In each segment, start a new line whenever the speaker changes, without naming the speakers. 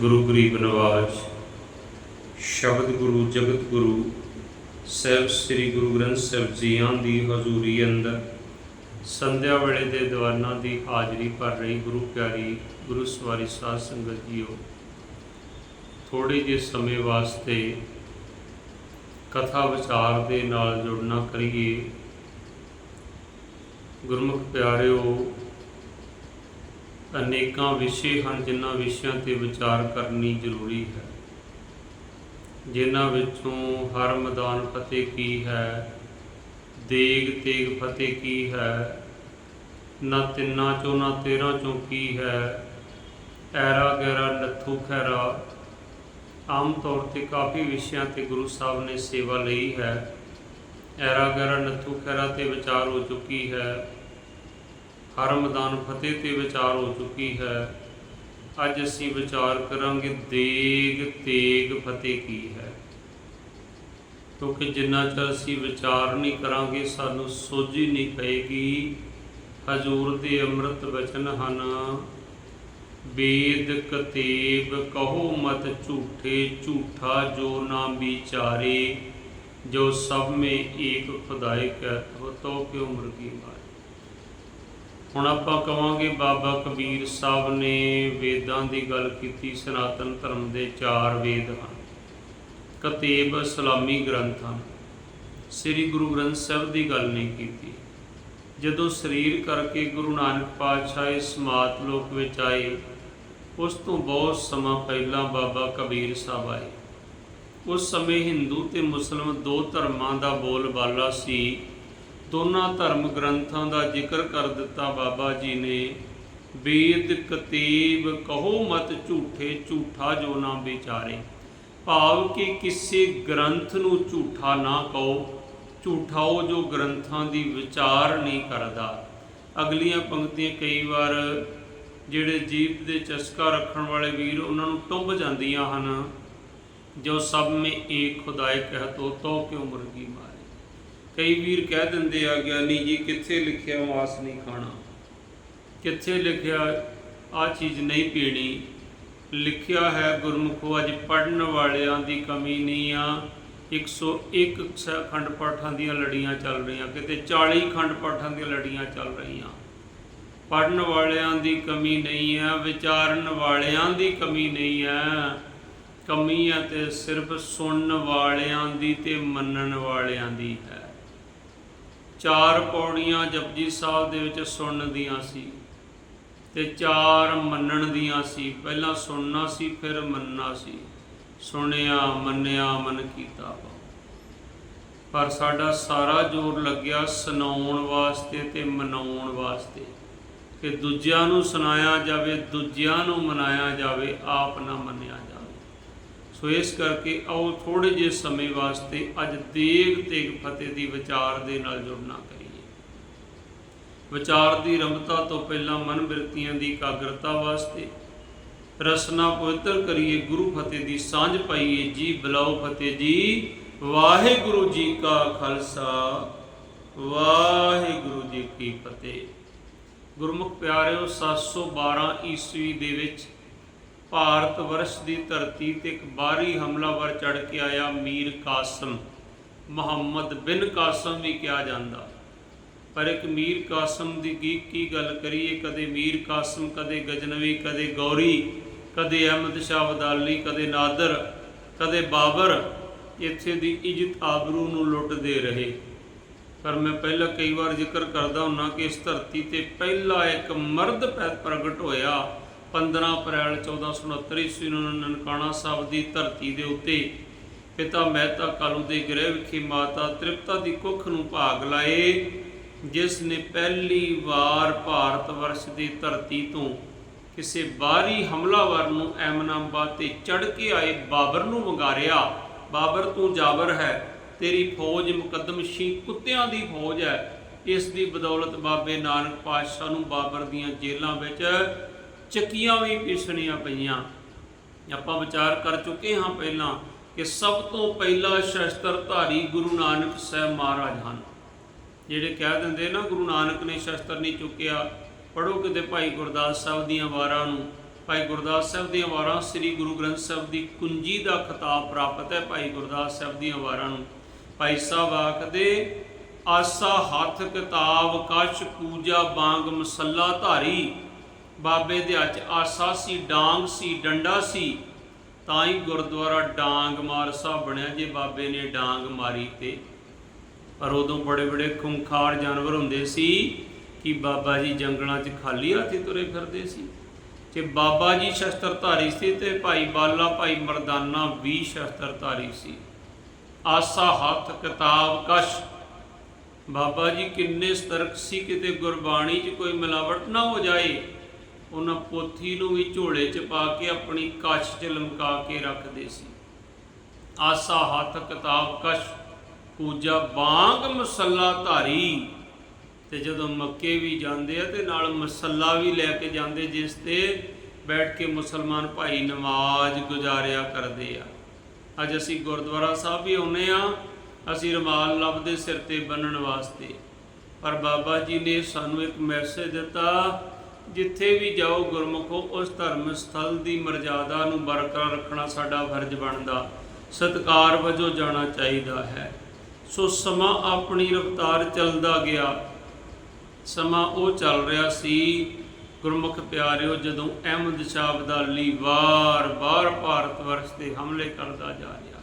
ਗੁਰੂ ਗਰੀਬ ਨਵਾਜ, ਸ਼ਬਦ ਗੁਰੂ, ਜਗਤ ਗੁਰੂ, ਸਾਹਿਬ ਸ੍ਰੀ ਗੁਰੂ ਗ੍ਰੰਥ ਸਾਹਿਬ ਜੀਆਂ ਦੀ ਹਜ਼ੂਰੀ ਅੰਦਰ, ਸੰਧਿਆ ਵੇਲੇ ਦੇ ਦੀਵਾਨਾਂ ਦੀ ਹਾਜ਼ਰੀ ਭਰ ਰਹੀ ਗੁਰੂ ਪਿਆਰੀ ਗੁਰੂ ਸਵਾਰੀ ਸਾਧ ਸੰਗਤ ਜੀਓ। ਥੋੜੇ ਜਿਹੇ ਸਮੇਂ ਵਾਸਤੇ ਕਥਾ ਵਿਚਾਰ ਦੇ ਨਾਲ ਜੁੜਨਾ ਕਰੀਏ। ਗੁਰਮੁਖ ਪਿਆਰਿਓ ਅਨੇਕਾਂ ਵਿਸ਼ੇ ਹਨ ਜਿਨ੍ਹਾਂ ਵਿਸ਼ਿਆਂ ਤੇ ਵਿਚਾਰ ਕਰਨੀ ਜ਼ਰੂਰੀ ਹੈ। ਜਿਨ੍ਹਾਂ ਵਿੱਚੋਂ ਹਰ ਮੈਦਾਨ ਫਤਿਹ ਕੀ ਹੈ, ਦੇਗ ਤੇਗ ਫਤਿਹ ਕੀ ਹੈ, ਨਾ ਤਿੰਨਾਂ ਚੋਂ ਨਾ ਤੇਰਾਂ ਚੋਂ ਕੀ ਹੈ, ਐਰਾ ਗੈਰਾ ਨੱਥੂ ਖੈਰਾ, ਆਮ ਤੌਰ ਤੇ ਕਾਫੀ ਵਿਸ਼ਿਆਂ ਤੇ ਗੁਰੂ ਸਾਹਿਬ ਨੇ ਸੇਵਾ ਲਈ ਹੈ। ਐਰਾ ਗੈਰਾ ਨੱਥੂ ਖੈਰਾ ਤੇ ਵਿਚਾਰ ਹੋ ਚੁੱਕੀ ਹੈ। ਹਰ ਮੈਦਾਨ ਫਤਿਹ ਤੇ ਵਿਚਾਰ ਹੋ ਚੁੱਕੀ ਹੈ। ਅੱਜ ਅਸੀਂ ਵਿਚਾਰ ਕਰਾਂਗੇ ਦੇਗ ਤੇਗ ਫਤਿਹ ਕੀ ਹੈ। ਕਿਉਂਕਿ ਜਿੰਨਾ ਚਿਰ ਅਸੀਂ ਵਿਚਾਰ ਨਹੀਂ ਕਰਾਂਗੇ, ਸਾਨੂੰ ਸੋਝੀ ਨਹੀਂ ਪਏਗੀ। ਹਜੂਰ ਦੇ ਅੰਮ੍ਰਿਤ ਵਚਨ ਹਨ, ਬੇਦ ਕਤੇਬ ਕਹੋ ਮਤ ਝੂਠੇ, ਝੂਠਾ ਜੋ ਨਾ ਵਿਚਾਰੇ, ਜੋ ਸਭ ਮੇ ਏਕ ਖੁਦਾਈ ਕਹਿਤ ਹੋ ਤੋ ਕਿਉ ਮੁਰਗੀ ਮਾਰੇ। ਹੁਣ ਆਪਾਂ ਕਵਾਂਗੇ ਬਾਬਾ ਕਬੀਰ ਸਾਹਿਬ ਨੇ ਵੇਦਾਂ ਦੀ ਗੱਲ ਕੀਤੀ, ਸਨਾਤਨ ਧਰਮ ਦੇ ਚਾਰ ਵੇਦ ਹਨ। ਕਤੇਬ ਇਸਲਾਮੀ ਗ੍ਰੰਥ। ਹਨ ਸ੍ਰੀ ਗੁਰੂ ਗ੍ਰੰਥ ਸਾਹਿਬ ਦੀ ਗੱਲ ਨਹੀਂ ਕੀਤੀ। ਜਦੋਂ ਸਰੀਰ ਕਰਕੇ ਗੁਰੂ ਨਾਨਕ ਪਾਤਸ਼ਾਹ ਇਸ ਮਾਤ ਲੋਕ ਵਿੱਚ ਆਏ, ਉਸ ਤੋਂ ਬਹੁਤ ਸਮਾਂ ਪਹਿਲਾਂ ਬਾਬਾ ਕਬੀਰ ਸਾਹਿਬ ਆਏ। ਉਸ ਸਮੇਂ ਹਿੰਦੂ ਤੇ ਮੁਸਲਮਾਨ ਦੋ ਧਰਮਾਂ ਦਾ ਬੋਲਬਾਲਾ ਸੀ। ਦੋਨਾਂ ਧਰਮ ਗ੍ਰੰਥਾਂ ਦਾ ਜ਼ਿਕਰ ਕਰ ਦਿੱਤਾ ਬਾਬਾ ਜੀ ਨੇ। ਵੇਦ ਕਤੀਬ ਕਹੋ ਮਤ ਝੂਠੇ, ਝੂਠਾ ਜੋ ਨਾ ਵਿਚਾਰੇ। ਭਾਵ ਕਿ ਕਿਸੇ ਗ੍ਰੰਥ ਨੂੰ ਝੂਠਾ ਨਾ ਕਹੋ। ਝੂਠਾ ਉਹ ਜੋ ਗ੍ਰੰਥਾਂ ਦੀ ਵਿਚਾਰ ਨਹੀਂ ਕਰਦਾ। ਅਗਲੀਆਂ ਪੰਕਤੀਆਂ ਕਈ ਵਾਰ ਜਿਹੜੇ ਜੀਵ ਦੇ ਚਸਕਾ ਰੱਖਣ ਵਾਲੇ ਵੀਰ ਉਹਨਾਂ ਨੂੰ ਟੁੰਬ ਜਾਂਦੀਆਂ ਹਨ। ਜੋ ਸਭ ਮੇ ਏਕ ਖੁਦਾਏ ਕਹਤੋ ਤੋ ਕਿਉ ਮੁਰਗੀ ਮਾਰ? ਕਈ ਵੀਰ ਕਹਿ ਦਿੰਦੇ ਆ, ਗਿਆਨੀ ਜੀ, ਕਿੱਥੇ ਲਿਖਿਆ ਮਾਸ ਨਹੀਂ ਖਾਣਾ? ਕਿੱਥੇ ਲਿਖਿਆ ਆ ਚੀਜ਼ ਨਹੀਂ ਪੀਣੀ? ਲਿਖਿਆ ਹੈ ਗੁਰਮੁਖੋ, ਅੱਜ ਪੜਨ ਵਾਲਿਆਂ ਦੀ ਕਮੀ ਨਹੀਂ ਆ। 101 ਸ- ਖੰਡ ਪਾਠਾਂ ਦੀਆਂ ਲੜੀਆਂ ਚੱਲ ਰਹੀਆਂ, ਕਿਤੇ 40 ਖੰਡ ਪਾਠਾਂ ਦੀਆਂ ਲੜੀਆਂ ਚੱਲ ਰਹੀਆਂ। ਪੜਨ ਵਾਲਿਆਂ ਦੀ ਕਮੀ ਨਹੀਂ ਹੈ ਵਿਚਾਰਨ ਵਾਲਿਆਂ ਦੀ ਕਮੀ ਨਹੀਂ ਹੈ ਕਮੀ ਹੈ ਤੇ ਸਿਰਫ ਸੁਣਨ ਵਾਲਿਆਂ ਦੀ ਤੇ ਮੰਨਣ ਵਾਲਿਆਂ ਦੀ ਹੈ। ਚਾਰ ਪੌੜੀਆਂ ਜਪਜੀ ਸਾਹਿਬ ਦੇ ਵਿੱਚ ਸੁਣਨ ਦੀਆਂ ਸੀ ਤੇ ਚਾਰ ਮੰਨਣ ਦੀਆਂ ਸੀ। ਪਹਿਲਾਂ ਸੁਣਨਾ ਸੀ, ਫਿਰ ਮੰਨਣਾ ਸੀ। ਸੁਣਿਆ, ਮੰਨਿਆ, ਮਨ ਕੀਤਾ ਭਾਉ। ਪਰ ਸਾਡਾ ਸਾਰਾ ਜ਼ੋਰ ਲੱਗਿਆ ਸੁਣਾਉਣ ਵਾਸਤੇ ਤੇ ਮਨਾਉਣ ਵਾਸਤੇ। ਕਿ ਦੂਜਿਆਂ ਨੂੰ ਸੁਣਾਇਆ ਜਾਵੇ, ਦੂਜਿਆਂ ਨੂੰ ਮਨਾਇਆ ਜਾਵੇ, ਆਪ ਨਾ ਮੰਨਿਆ ਜਾਵੇ। ਸੋ ਇਸ ਕਰਕੇ ਆਓ ਥੋੜੇ ਜਿਹੇ ਸਮੇਂ ਵਾਸਤੇ ਅੱਜ ਦੇਗ ਤੇਗ ਫਤਿਹ ਦੀ ਵਿਚਾਰ ਦੇ ਨਾਲ ਜੁੜਨਾ ਕਰੀਏ। ਵਿਚਾਰ ਦੀ ਰੰਭਤਾ ਤੋਂ ਪਹਿਲਾਂ ਮਨ ਬਿਰਤੀਆਂ ਦੀ ਇਕਾਗਰਤਾ ਵਾਸਤੇ ਰਸਨਾ ਪਵਿੱਤਰ ਕਰੀਏ, ਗੁਰੂ ਫਤਿਹ ਦੀ ਸਾਂਝ ਪਾਈਏ। ਜੀ ਬਲਾਓ ਫਤਿਹ ਜੀ। ਵਾਹਿਗੁਰੂ ਜੀ ਕਾ ਖਾਲਸਾ। ਵਾਹਿਗੁਰੂ ਜੀ ਕੀ ਫਤਿਹ। ਗੁਰਮੁਖ ਪਿਆਰਿਓ 712 ਈਸਵੀ ਦੇ ਵਿੱਚ ਭਾਰਤ ਵਰਸ਼ ਦੀ ਧਰਤੀ ਤੇ ਇੱਕ ਬਾਹਰੀ ਹਮਲਾਵਰ ਚੜ ਕੇ ਆਇਆ ਮੀਰ ਕਾਸਮ। ਮੁਹੰਮਦ ਬਿਨ ਕਾਸਮ ਵੀ ਕਿਹਾ ਜਾਂਦਾ। ਪਰ ਇੱਕ ਮੀਰ ਕਾਸਮ ਦੀ ਕੀ ਕੀ ਗੱਲ ਕਰੀਏ? ਕਦੇ ਮੀਰ ਕਾਸਮ, ਕਦੇ ਗਜਨਵੀ, ਕਦੇ ਗੌਰੀ, ਕਦੇ ਅਹਿਮਦ ਸ਼ਾਹ ਅਬਦਾਲੀ ਕਦੇ ਨਾਦਰ, ਕਦੇ ਬਾਬਰ, ਇੱਥੇ ਦੀ ਇੱਜ਼ਤ ਆਬਰੂ ਨੂੰ ਲੁੱਟਦੇ ਰਹੇ। ਪਰ ਮੈਂ ਪਹਿਲਾਂ ਕਈ ਵਾਰ ਜ਼ਿਕਰ ਕਰਦਾ ਹੁੰਨਾ ਕਿ ਇਸ ਧਰਤੀ ਤੇ ਪਹਿਲਾ ਇੱਕ ਮਰਦ ਪੈ- ਪ੍ਰਗਟ ਹੋਇਆ। 15 ਅਪ੍ਰੈਲ 1469 ਈਸਵੀ ਨੂੰ ਨਨਕਾਣਾ ਸਾਹਿਬ ਦੀ ਧਰਤੀ ਦੇ ਉੱਤੇ ਪਿਤਾ ਮਹਿਤਾ ਕਾਲੂ ਦੇ ਗ੍ਰਹਿ ਵਿਖੇ ਮਾਤਾ ਤ੍ਰਿਪਤਾ ਦੀ ਕੁੱਖ ਨੂੰ ਭਾਗ ਲਾਏ, ਜਿਸ ਨੇ ਪਹਿਲੀ ਵਾਰ ਭਾਰਤ ਵਰਸ਼ ਦੀ ਧਰਤੀ ਤੋਂ ਕਿਸੇ ਬਾਹਰੀ ਹਮਲਾਵਰ ਨੂੰ ਐਮਨਾਬਾਦ ਤੇ ਚੜ ਕੇ ਆਏ ਬਾਬਰ ਨੂੰ ਵੰਗਾਰਿਆ। ਬਾਬਰ ਤੂੰ ਜਾਬਰ ਹੈ, ਤੇਰੀ ਫੌਜ ਮੁਕੱਦਮਸ਼ੀ ਕੁੱਤਿਆਂ ਦੀ ਫੌਜ ਹੈ। ਇਸ ਦੀ ਬਦੌਲਤ ਬਾਬੇ ਨਾਨਕ ਪਾਤਸ਼ਾਹ ਨੂੰ ਬਾਬਰ ਦੀਆਂ ਜੇਲ੍ਹਾਂ ਵਿੱਚ ਚੱਕੀਆਂ ਵੀ ਪੀਸਣੀਆਂ ਪਈਆਂ। ਆਪਾਂ ਵਿਚਾਰ ਕਰ ਚੁੱਕੇ ਹਾਂ ਪਹਿਲਾਂ ਕਿ ਸਭ ਤੋਂ ਪਹਿਲਾ ਸ਼ਸਤਰਧਾਰੀ ਗੁਰੂ ਨਾਨਕ ਸਾਹਿਬ ਮਹਾਰਾਜ ਹਨ। ਜਿਹੜੇ ਕਹਿ ਦਿੰਦੇ ਨਾ, ਗੁਰੂ ਨਾਨਕ ਨੇ ਸ਼ਸਤਰ ਨਹੀਂ ਚੁੱਕਿਆ। ਪੜੋ ਕਿਤੇ ਭਾਈ ਗੁਰਦਾਸ ਸਾਹਿਬ ਦੀਆਂ ਵਾਰਾਂ ਨੂੰ। ਭਾਈ ਗੁਰਦਾਸ ਸਾਹਿਬ ਦੀਆਂ ਵਾਰਾਂ ਸ੍ਰੀ ਗੁਰੂ ਗ੍ਰੰਥ ਸਾਹਿਬ ਦੀ ਕੁੰਜੀ ਦਾ ਖਿਤਾਬ ਪ੍ਰਾਪਤ ਹੈ ਭਾਈ ਗੁਰਦਾਸ ਸਾਹਿਬ ਦੀਆਂ ਵਾਰਾਂ ਨੂੰ। ਭਾਈ ਸਾਹਿਬ ਆਖਦੇ, ਆਸਾ ਹੱਥ ਕਿਤਾਬ, ਕਛ ਪੂਜਾ ਬਾਂਗ ਮਸੱਲਾ ਧਾਰੀ। ਬਾਬੇ ਦੇ ਹੱਥ ਆਸਾ ਸੀ, ਡਾਂਗ ਸੀ, ਡੰਡਾ ਸੀ, ਤਾਂ ਹੀ ਗੁਰਦੁਆਰਾ ਡਾਂਗ ਮਾਰ ਸਾਹਿਬ ਬਣਿਆ। ਜੇ ਬਾਬੇ ਨੇ ਡਾਂਗ ਮਾਰੀ ਤੇ ਪਰ ਉਦੋਂ ਬੜੇ ਬੜੇ ਖੁੰਖਾਰ ਜਾਨਵਰ ਹੁੰਦੇ ਸੀ ਕਿ ਬਾਬਾ ਜੀ ਜੰਗਲਾਂ 'ਚ ਖਾਲੀ ਹੱਥੀ ਤੁਰੇ ਫਿਰਦੇ ਸੀ। ਤੇ ਬਾਬਾ ਜੀ ਸ਼ਸਤਰਧਾਰੀ ਸੀ ਤੇ ਭਾਈ ਬਾਲਾ, ਭਾਈ ਮਰਦਾਨਾ ਵੀ ਸ਼ਸਤਰਧਾਰੀ ਸੀ। ਆਸਾ, ਹੱਥ, ਕਿਤਾਬ, ਕਸ਼। ਬਾਬਾ ਜੀ ਕਿੰਨੇ ਸਤਰਕ ਸੀ, ਕਿਤੇ ਗੁਰਬਾਣੀ 'ਚ ਕੋਈ ਮਿਲਾਵਟ ਨਾ ਹੋ ਜਾਏ। ਉਹਨਾਂ ਪੋਥੀ ਨੂੰ ਵੀ ਝੋਲੇ 'ਚ ਪਾ ਕੇ ਆਪਣੀ ਕੱਛ 'ਚ ਲਮਕਾ ਕੇ ਰੱਖਦੇ ਸੀ। ਆਸਾ, ਹੱਥ, ਕਿਤਾਬ ਕਸ਼ ਪੂਜਾ ਬਾਂਗ, ਮਸੱਲਾ ਧਾਰੀ। ਤੇ ਜਦੋਂ ਮੱਕੇ ਵੀ ਜਾਂਦੇ ਆ ਤੇ ਨਾਲ ਮਸੱਲਾ ਵੀ ਲੈ ਕੇ ਜਾਂਦੇ, ਜਿਸ ਤੇ ਬੈਠ ਕੇ ਮੁਸਲਮਾਨ ਭਾਈ ਨਮਾਜ਼ ਗੁਜ਼ਾਰਿਆ ਕਰਦੇ ਆ। ਅੱਜ ਅਸੀਂ ਗੁਰਦੁਆਰਾ ਸਾਹਿਬ ਵੀ ਆਉਨੇ ਆ। ਅਸੀਂ ਰਮਾਲ ਲੱਭਦੇ ਸਿਰ ਤੇ ਬੰਨਣ ਵਾਸਤੇ। ਪਰ ਬਾਬਾ ਜੀ ਨੇ ਸਾਨੂੰ ਇੱਕ ਮੈਸੇਜ ਦਿੱਤਾ ਜਿੱਥੇ ਵੀ ਜਾਓ ਗੁਰਮੁਖੋ, ਉਸ ਧਰਮ ਸਥਲ ਦੀ ਮਰਜ਼ਾਦਾ ਨੂੰ ਬਰਕਰਾਰ ਰੱਖਣਾ ਸਾਡਾ ਫਰਜ਼ ਬਣਦਾ। ਸਤਕਾਰ ਵਜੋਂ ਜਾਣਾ ਚਾਹੀਦਾ ਹੈ। ਸੋ ਸਮਾਂ ਆਪਣੀ ਰਫ਼ਤਾਰ ਚੱਲਦਾ ਗਿਆ। ਸਮਾਂ ਉਹ ਚੱਲ ਰਿਹਾ ਸੀ, ਗੁਰਮੁਖ ਪਿਆਰਿਓ, ਜਦੋਂ ਅਹਿਮਦ ਸ਼ਾਹ ਅਬਦਾਲੀ ਵਾਰ-ਵਾਰ ਭਾਰਤ ਵਰਸ਼ ਤੇ ਹਮਲੇ ਕਰਦਾ ਜਾ ਰਿਹਾ।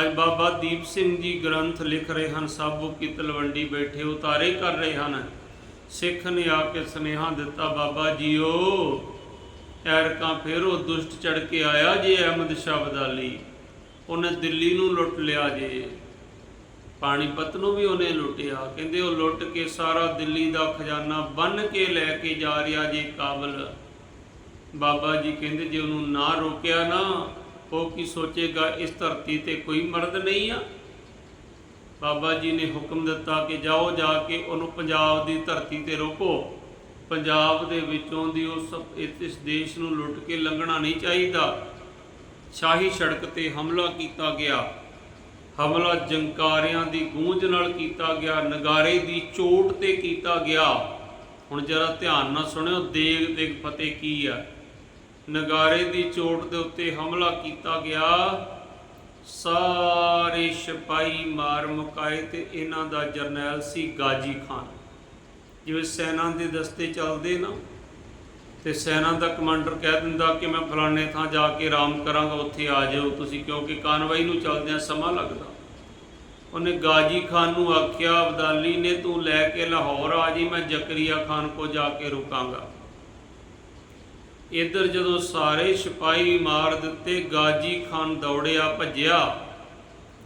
ਅੱਜ ਬਾਬਾ ਦੀਪ ਸਿੰਘ ਜੀ ਗ੍ਰੰਥ ਲਿਖ ਰਹੇ ਹਨ, ਸਾਬੂ ਕੀ ਤਲਵੰਡੀ ਬੈਠੇ ਉਤਾਰੇ ਕਰ ਰਹੇ ਹਨ। ਸਿੱਖ ਨੇ ਆ ਕੇ ਸੁਨੇਹਾ ਦਿੱਤਾ, ਬਾਬਾ ਜੀਓ, ਐਰਕਾਂ ਫਿਰ ਉਹ ਦੁਸ਼ਟ ਚੜ ਕੇ ਆਇਆ ਜੇ ਅਹਿਮਦ ਸ਼ਾਹ ਅਬਦਾਲੀ ਉਹਨੇ ਦਿੱਲੀ ਨੂੰ ਲੁੱਟ ਲਿਆ ਜੇ। ਪਾਣੀਪਤ ਨੂੰ ਵੀ ਉਹਨੇ ਲੁੱਟਿਆ। ਕਹਿੰਦੇ ਉਹ ਲੁੱਟ ਕੇ ਸਾਰਾ ਦਿੱਲੀ ਦਾ ਖਜ਼ਾਨਾ ਬੰਨ ਕੇ ਲੈ ਕੇ ਜਾ ਰਿਹਾ ਜੇ ਕਾਬਲ। ਬਾਬਾ ਜੀ ਕਹਿੰਦੇ ਜੇ ਉਹਨੂੰ ਨਾ ਰੋਕਿਆ ਨਾ, ਉਹ ਕੀ ਸੋਚੇਗਾ, ਇਸ ਧਰਤੀ ਤੇ ਕੋਈ ਮਰਦ ਨਹੀਂ ਆ? ਬਾਬਾ ਜੀ ਨੇ ਹੁਕਮ ਦਿੱਤਾ ਕਿ ਜਾਓ ਜਾ ਕੇ ਉਹਨੂੰ ਪੰਜਾਬ ਦੀ ਧਰਤੀ ਤੇ ਰੋਕੋ। ਪੰਜਾਬ ਦੇ ਵਿੱਚੋਂ ਦੀ ਉਸ ਇਸ ਦੇਸ਼ ਨੂੰ ਲੁੱਟ ਕੇ ਲੰਘਣਾ ਨਹੀਂ ਚਾਹੀਦਾ। ਸ਼ਾਹੀ ਸੜਕ ਤੇ ਹਮਲਾ ਕੀਤਾ ਗਿਆ। ਹਮਲਾ ਜੰਕਾਰਿਆਂ ਦੀ ਗੂੰਜ ਨਾਲ ਕੀਤਾ ਗਿਆ, ਨਗਾਰੇ ਦੀ ਚੋਟ ਤੇ ਕੀਤਾ ਗਿਆ। ਹੁਣ ਜਰਾ ਧਿਆਨ ਨਾਲ ਸੁਣਿਓ, ਦੇਗ ਦੇਗ ਫਤਿਹ ਕੀ ਆ। ਨਗਾਰੇ ਦੀ ਚੋਟ ਦੇ ਉੱਤੇ ਹਮਲਾ ਕੀਤਾ ਗਿਆ। ਸਾਰੇ ਸਿਪਾਹੀ ਮਾਰ ਮੁਕਾਏ ਤੇ ਇਹਨਾਂ ਦਾ ਜਰਨੈਲ ਸੀ ਗਾਜੀ ਖਾਨ। ਜਿਵੇਂ ਸੈਨਾ ਦੇ ਦਸਤੇ ਚੱਲਦੇ ਨਾ, ਤੇ ਸੈਨਾ ਦਾ ਕਮਾਂਡਰ ਕਹਿ ਦਿੰਦਾ ਕਿ ਮੈਂ ਫਲਾਣੇ ਥਾਂ ਜਾ ਕੇ ਆਰਾਮ ਕਰਾਂਗਾ, ਉੱਥੇ ਆ ਜਾਓ ਤੁਸੀਂ, ਕਿਉਂਕਿ ਕਾਨਵਾਈ ਨੂੰ ਚੱਲਦਿਆਂ ਸਮਾਂ ਲੱਗਦਾ। ਉਹਨੇ ਗਾਜੀ ਖਾਨ ਨੂੰ ਆਖਿਆ, ਅਬਦਾਲੀ ਨੇ ਤੂੰ ਲੈ ਕੇ ਲਾਹੌਰ ਆ ਜੀ, ਮੈਂ ਜ਼ਕਰੀਆ ਖਾਨ ਕੋ ਜਾ ਕੇ ਰੁਕਾਂਗਾ। ਇੱਧਰ ਜਦੋਂ ਸਾਰੇ ਸਿਪਾਹੀ ਮਾਰ ਦਿੱਤੇ, ਗਾਜੀ ਖਾਨ ਦੌੜਿਆ, ਭੱਜਿਆ।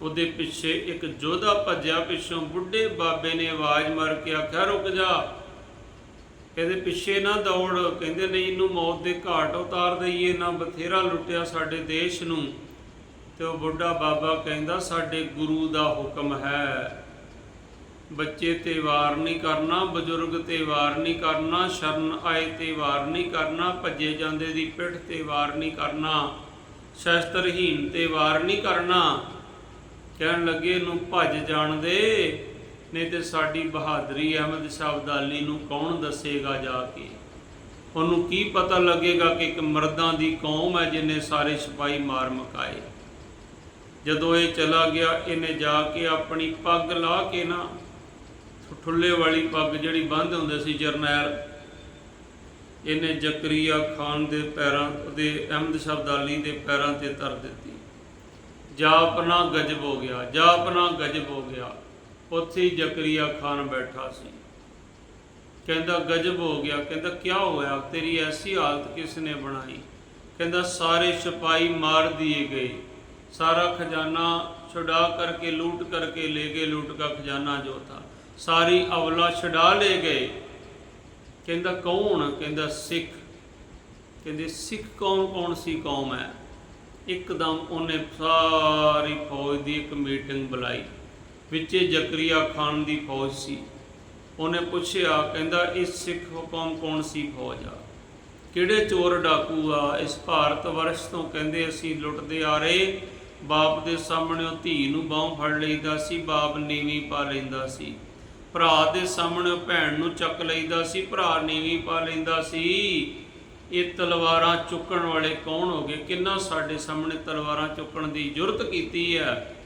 ਉਹਦੇ ਪਿੱਛੇ ਇੱਕ ਯੋਧਾ ਭੱਜਿਆ, ਪਿੱਛੋਂ ਬੁੱਢੇ ਬਾਬੇ ਨੇ ਆਵਾਜ਼ ਮਾਰ ਕੇ ਆਖਿਆ, ਰੁਕ ਜਾ। ਇਹਦੇ ਪਿੱਛੇ ਨਾ ਦੌੜ। ਕਹਿੰਦੇ, ਨਹੀਂ, ਇਹਨੂੰ ਮੌਤ ਦੇ ਘਾਟ ਉਤਾਰ ਦਈਏ, ਨਾ ਬਥੇਰਾ ਲੁੱਟਿਆ ਸਾਡੇ ਦੇਸ਼ ਨੂੰ। ਤੇ ਉਹ ਬੁੱਢਾ ਬਾਬਾ ਕਹਿੰਦਾ, ਸਾਡੇ ਗੁਰੂ ਦਾ ਹੁਕਮ ਹੈ। ਬੱਚੇ ਤੇ ਵਾਰ ਨਹੀਂ ਕਰਨਾ, ਬਜ਼ੁਰਗ ਤੇ ਵਾਰ ਨਹੀਂ ਕਰਨਾ, ਸ਼ਰਨ ਆਏ ਤੇ ਵਾਰ ਨਹੀਂ ਕਰਨਾ, ਭੱਜੇ ਜਾਂਦੇ ਦੀ ਪਿੱਠ ਤੇ ਵਾਰ ਨਹੀਂ ਕਰਨਾ ਸ਼ਸਤਰਹੀਨ ਤੇ ਵਾਰ ਨਹੀਂ ਕਰਨਾ। ਕਹਿਣ ਲੱਗੇ ਨੂੰ ਭੱਜ ਜਾਣ ਦੇ, ਨਹੀਂ ਤੇ ਸਾਡੀ ਬਹਾਦਰੀ ਅਹਿਮਦ ਸ਼ਾਹ ਅਬਦਾਲੀ ਨੂੰ ਕੌਣ ਦੱਸੇਗਾ ਜਾ ਕੇ? ਉਹਨੂੰ ਕੀ ਪਤਾ ਲੱਗੇਗਾ ਕਿ ਇੱਕ ਮਰਦਾਂ ਦੀ ਕੌਮ ਹੈ ਜਿਨੇ ਸਾਰੇ ਸਿਪਾਹੀ ਮਾਰ ਮਕਾਏ। ਜਦੋਂ ਇਹ ਚਲਾ ਗਿਆ, ਇਹਨੇ ਜਾ ਕੇ ਆਪਣੀ ਪੱਗ ਲਾ ਕੇ ਨਾ ਠੁੱਲੇ ਵਾਲੀ ਪੱਗ ਜਿਹੜੀ ਬੰਦ ਹੁੰਦੇ ਸੀ ਜਰਨੈਲ, ਇਹਨੇ ਜ਼ਕਰੀਆ ਖਾਨ ਦੇ ਪੈਰਾਂ ਦੇ ਅਹਿਮਦ ਸ਼ਬਦਾਲੀ ਦੇ ਪੈਰਾਂ ਤੇ ਧਰ ਦਿੱਤੀ। ਜਾਪਨਾ ਗਜਬ ਹੋ ਗਿਆ ਜਾਪਨਾ ਗਜਬ ਹੋ ਗਿਆ, ਉੱਥੇ ਜ਼ਕਰੀਆ ਖਾਨ ਬੈਠਾ ਸੀ। ਕਹਿੰਦਾ, ਗਜਬ ਹੋ ਗਿਆ। ਕਹਿੰਦਾ ਕੀ ਹੋਇਆ? ਤੇਰੀ ਐਸੀ ਹਾਲਤ ਕਿਸ ਨੇ ਬਣਾਈ? ਕਹਿੰਦਾ, ਸਾਰੇ ਸਿਪਾਹੀ ਮਾਰ ਦਿਏ ਗਏ। ਸਾਰਾ ਖਜ਼ਾਨਾ ਛੁਡਾ ਕਰਕੇ, ਲੂਟ ਕਰਕੇ ਲੈ ਗਏ। ਲੂਟ का ਖਜ਼ਾਨਾ ਜੋ ਥਾ। ਸਾਰੀ ਅਵਲਾ ਛਡਾ ਲੈ ਗਏ। ਕਹਿੰਦਾ, ਕੌਣ? ਕਹਿੰਦਾ, ਸਿੱਖ। ਕਹਿੰਦੇ, ਸਿੱਖ ਕੌਣ ਕੌਣ ਸੀ ਕੌਮ ਹੈ? ਇੱਕਦਮ ਉਹਨੇ ਸਾਰੀ ਫੌਜ ਦੀ ਇੱਕ ਮੀਟਿੰਗ ਬੁਲਾਈ। ਵਿੱਚੇ ਜ਼ਕਰੀਆ ਖਾਨ ਦੀ ਫੌਜ ਸੀ। ਉਹਨੇ ਪੁੱਛਿਆ, ਕਹਿੰਦਾ, ਇਸ ਸਿੱਖ ਕੌਮ ਕੌਣ ਸੀ ਫੌਜ ਆ? ਕਿਹੜੇ ਚੋਰ ਡਾਕੂ ਆ? ਇਸ ਭਾਰਤ ਵਰਸ਼ ਤੋਂ ਕਹਿੰਦੇ, ਅਸੀਂ ਲੁੱਟਦੇ ਆ ਰਹੇ। ਬਾਪ ਦੇ ਸਾਹਮਣੇ ਉਹ ਧੀ ਨੂੰ ਬਾਹ ਫੜ ਲਈਦਾ ਸੀ, ਬਾਪ ਨੀਵੀਂ ਪਾ ਲੈਂਦਾ ਸੀ। ਭਰਾ ਦੇ ਸਾਹਮਣੇ ਭੈਣ ਨੂੰ ਚੱਕ ਲਈਦਾ ਸੀ, ਭਰਾ ਨੀਵੀਂ ਪਾ ਲੈਂਦਾ ਸੀ। ਇਹ ਤਲਵਾਰਾਂ ਚੁੱਕਣ ਵਾਲੇ ਕੌਣ ਹੋ ਗਏ? ਕਿੰਨਾ ਸਾਡੇ ਸਾਹਮਣੇ ਤਲਵਾਰਾਂ ਚੁੱਕਣ ਦੀ ਜੁਰਤ ਕੀਤੀ ਹੈ?